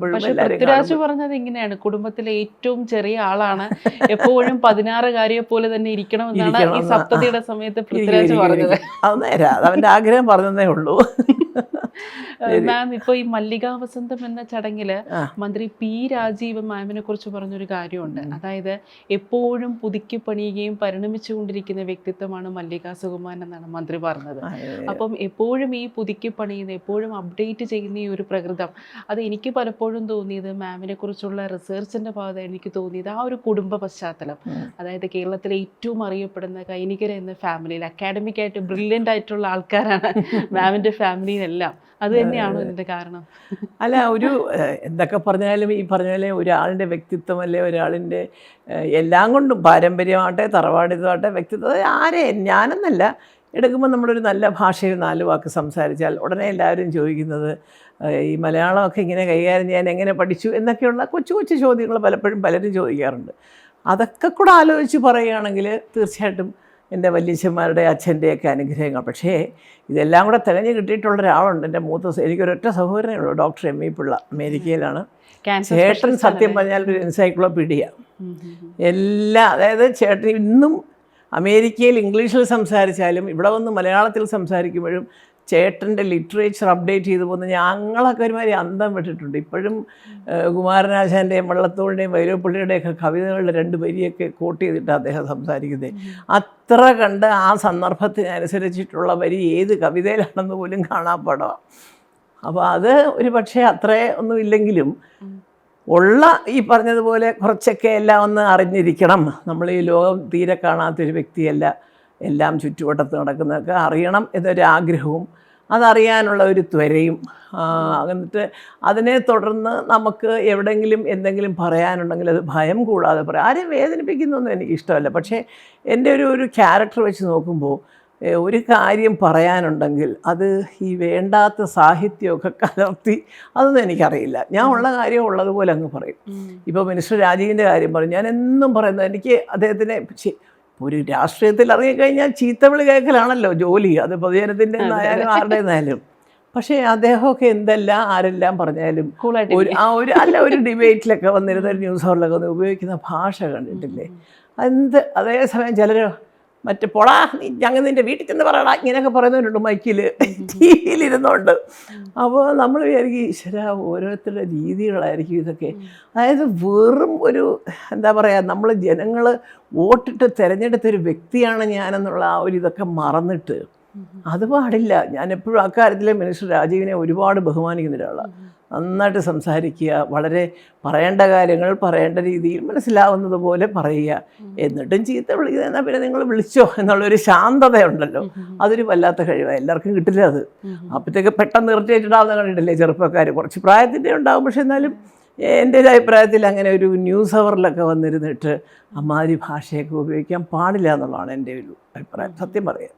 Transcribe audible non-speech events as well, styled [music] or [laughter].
പോകുമ്പോഴും പൃഥ്വിരാജ് പറഞ്ഞത് ഇങ്ങനെയാണ്. കുടുംബത്തിലെ ഏറ്റവും ചെറിയ ആളാണ്. എപ്പോഴും പതിനാറുകാരിയെ പോലെ തന്നെ ഇരിക്കണമെന്നാണ് ഈ ഇരിക്കണമെന്ന്. സപ്തതിയുടെ സമയത്ത് പൃഥ്വിരാജ് പറഞ്ഞത്. അവന്റെ അത് നേരാ ആഗ്രഹം പറഞ്ഞതേ ഉള്ളൂ. മാം ഇപ്പൊ ഈ മല്ലികാ വസന്തം എന്ന ചടങ്ങിൽ മന്ത്രി പി രാജീവ് മാമിനെ കുറിച്ച് പറഞ്ഞൊരു കാര്യമുണ്ട്. അതായത് എപ്പോഴും പുതുക്കി പണിയുകയും പരിണമിച്ചുകൊണ്ടിരിക്കുന്ന വ്യക്തിത്വമാണ് മല്ലികാ സുകുമാരൻ എന്നാണ് മന്ത്രി പറഞ്ഞത്. അപ്പം എപ്പോഴും ഈ പുതുക്കി പണിയുന്ന എപ്പോഴും അപ്ഡേറ്റ് ചെയ്യുന്ന ഈ ഒരു പ്രകൃതം അത് എനിക്ക് പലപ്പോഴും തോന്നിയത് മാമിനെ കുറിച്ചുള്ള റിസർച്ചിന്റെ ഭാഗത്ത് എനിക്ക് തോന്നിയത് ആ ഒരു കുടുംബ പശ്ചാത്തലം. അതായത് കേരളത്തിലെ ഏറ്റവും അറിയപ്പെടുന്ന കൈനികര എന്ന ഫാമിലിയിൽ അക്കാഡമിക് ആയിട്ട് ബ്രില്യന്റ് ആയിട്ടുള്ള ആൾക്കാരാണ് [laughs] മാമിന്റെ ഫാമിലിയിലെല്ലാം അത് തന്നെയാണോ ഇതിന്റെ കാരണം? അല്ല ഒരു എന്തൊക്കെ പറഞ്ഞാലും ഈ പറഞ്ഞ പോലെ ഒരാളിന്റെ വ്യക്തിത്വം അല്ലെ ഒരാളിന്റെ എല്ലാം കൊണ്ടും പാരമ്പര്യമാകട്ടെ തറവാടിതമാകട്ടെ വ്യക്തിത്വം ആരെ ഞാനെന്നല്ല. എടുക്കുമ്പോൾ നമ്മളൊരു നല്ല ഭാഷയിൽ നാല് വാക്ക് സംസാരിച്ചാൽ ഉടനെ എല്ലാവരും ചോദിക്കുന്നത് ഈ മലയാളമൊക്കെ ഇങ്ങനെ കൈകാര്യം ചെയ്യാൻ എങ്ങനെ പഠിച്ചു എന്നൊക്കെയുള്ള കൊച്ചു കൊച്ചു ചോദ്യങ്ങൾ പലപ്പോഴും പലരും ചോദിക്കാറുണ്ട്. അതൊക്കെ കൂടെ ആലോചിച്ച് പറയുകയാണെങ്കിൽ തീർച്ചയായിട്ടും എന്റെ വല്യച്ഛന്മാരുടെ അച്ഛന്റെയൊക്കെ അനുഗ്രഹങ്ങൾ. പക്ഷേ ഇതെല്ലാം കൂടെ തികഞ്ഞ് കിട്ടിയിട്ടുള്ള ഒരാളുണ്ട്. എന്റെ മൂത്ത എനിക്കൊരൊറ്റ സഹോദരനേ ഉള്ളൂ. Doctor M. ഇ. പിള്ള അമേരിക്കയിലാണ്. ചേട്ടൻ സത്യം പറഞ്ഞാൽ ഒരു എൻസൈക്ലോപീഡിയ. എല്ലാ അതായത് ചേട്ടൻ ഇന്നും അമേരിക്കയിൽ ഇംഗ്ലീഷിൽ സംസാരിച്ചാലും ഇവിടെ വന്ന് മലയാളത്തിൽ സംസാരിക്കുമ്പോഴും ചേട്ടന്റെ ലിറ്ററേച്ചർ അപ്ഡേറ്റ് ചെയ്തു പോകുന്ന ഞങ്ങളൊക്കെ ഒരുമാതിരി അന്തം വിട്ടിട്ടുണ്ട്. ഇപ്പോഴും കുമാരനാശാന്റെയും വള്ളത്തോളിന്റെയും വൈരവപ്പള്ളിയുടെയൊക്കെ കവിതകളുടെ രണ്ട് വരിയൊക്കെ കോട്ട് ചെയ്തിട്ട് അദ്ദേഹം സംസാരിക്കുന്നത് അത്ര കണ്ട് ആ സന്ദർഭത്തിനനുസരിച്ചിട്ടുള്ള വരി ഏത് കവിതയിലാണെന്ന് പോലും കാണാപ്പാടമാണ് അപ്പോൾ അത് ഒരു പക്ഷേ അത്രേ ഒന്നുമില്ലെങ്കിലും ഉള്ള ഈ പറഞ്ഞതുപോലെ കുറച്ചൊക്കെ എല്ലാം ഒന്ന് അറിഞ്ഞിരിക്കണം. നമ്മൾ ഈ ലോകം തീരെ കാണാത്തൊരു വ്യക്തിയല്ല. എല്ലാം ചുറ്റുവട്ടത്ത് നടക്കുന്നതൊക്കെ അറിയണം എന്നൊരാഗ്രഹവും അതറിയാനുള്ള ഒരു ത്വരയും അങ്ങനത്തെ എന്നിട്ട് അതിനെ തുടർന്ന് നമുക്ക് എവിടെയെങ്കിലും എന്തെങ്കിലും പറയാനുണ്ടെങ്കിൽ അത് ഭയം കൂടാതെ പറയാം. ആരെയും വേദനിപ്പിക്കുന്നൊന്നും എനിക്ക് ഇഷ്ടമല്ല പക്ഷേ എന്റെ ഒരു ഒരു ക്യാരക്ടർ വെച്ച് നോക്കുമ്പോൾ ഒരു കാര്യം പറയാനുണ്ടെങ്കിൽ അത് ഈ വേണ്ടാത്ത സാഹിത്യമൊക്കെ കലർത്തി അതൊന്നും എനിക്കറിയില്ല. ഞാൻ ഉള്ള കാര്യം ഉള്ളതുപോലെ അങ്ങ് പറയും. ഇപ്പോൾ മിനിസ്റ്റർ രാജീവിന്റെ കാര്യം പറയും. ഞാൻ എന്നും പറയുന്നത് എനിക്ക് അദ്ദേഹത്തിനെ ഒരു രാഷ്ട്രീയത്തിൽ ഇറങ്ങിക്കഴിഞ്ഞാൽ ചീത്തവിളി കേൾക്കലാണല്ലോ ജോലി. അത് പൊതുജനത്തിന്റെ ആയാലും ആരുടേതായാലും. പക്ഷേ അദ്ദേഹമൊക്കെ എന്തെല്ലാം ആരെല്ലാം പറഞ്ഞാലും ഒരു ആ ഒരു അല്ല ഒരു ഡിബേറ്റിലൊക്കെ വന്നിരുന്ന ഒരു ന്യൂസ് ഹവറിലൊക്കെ വന്ന് ഉപയോഗിക്കുന്ന ഭാഷ കണ്ടിട്ടില്ലേ? എന്ത് അതേസമയം ചിലർ മറ്റേ പൊടാ നീ ഞങ്ങൾ നിന്റെ വീട്ടിൽ ചെന്ന് പറയടാ ഇങ്ങനെയൊക്കെ പറയുന്നവരുണ്ട് മൈക്കിൽ ടി അപ്പോൾ നമ്മൾ വിചാരിക്കും ഈശ്വര ഓരോരുത്തരുടെ രീതികളായിരിക്കും ഇതൊക്കെ. അതായത് വെറും ഒരു എന്താ പറയുക നമ്മൾ ജനങ്ങൾ വോട്ടിട്ട് തിരഞ്ഞെടുത്തൊരു വ്യക്തിയാണ് ഞാനെന്നുള്ള ആ ഒരു ഇതൊക്കെ മറന്നിട്ട്. അത് പാടില്ല. ഞാനെപ്പോഴും അക്കാര്യത്തിൽ മിനിസ്റ്റർ രാജീവിനെ ഒരുപാട് ബഹുമാനിക്കുന്ന ഒരാളാണ് നന്നായിട്ട് സംസാരിക്കുക വളരെ പറയേണ്ട കാര്യങ്ങൾ പറയേണ്ട രീതിയിൽ മനസ്സിലാവുന്നത് പോലെ പറയുക. എന്നിട്ടും ചീത്ത വിളിക്കുക എന്നാൽ പിന്നെ നിങ്ങൾ വിളിച്ചോ എന്നുള്ളൊരു ശാന്തതയുണ്ടല്ലോ. അതൊരു വല്ലാത്ത കഴിവാണ് എല്ലാവർക്കും കിട്ടില്ല അത്. അപ്പോഴത്തേക്ക് പെട്ടെന്ന് ഇറിറ്റേറ്റഡ് കണ്ടിട്ടില്ലേ ചെറുപ്പക്കാർ കുറച്ച് പ്രായത്തിന്റെ ഉണ്ടാവും. പക്ഷെ എന്നാലും എന്റെ ഒരു അഭിപ്രായത്തിൽ അങ്ങനെ ഒരു ന്യൂസ് അവറിലൊക്കെ വന്നിരുന്നിട്ട് അമ്മാതിരി ഭാഷയൊക്കെ ഉപയോഗിക്കാൻ പാടില്ല എന്നുള്ളതാണ് എന്റെ ഒരു അഭിപ്രായം. സത്യം പറയാം.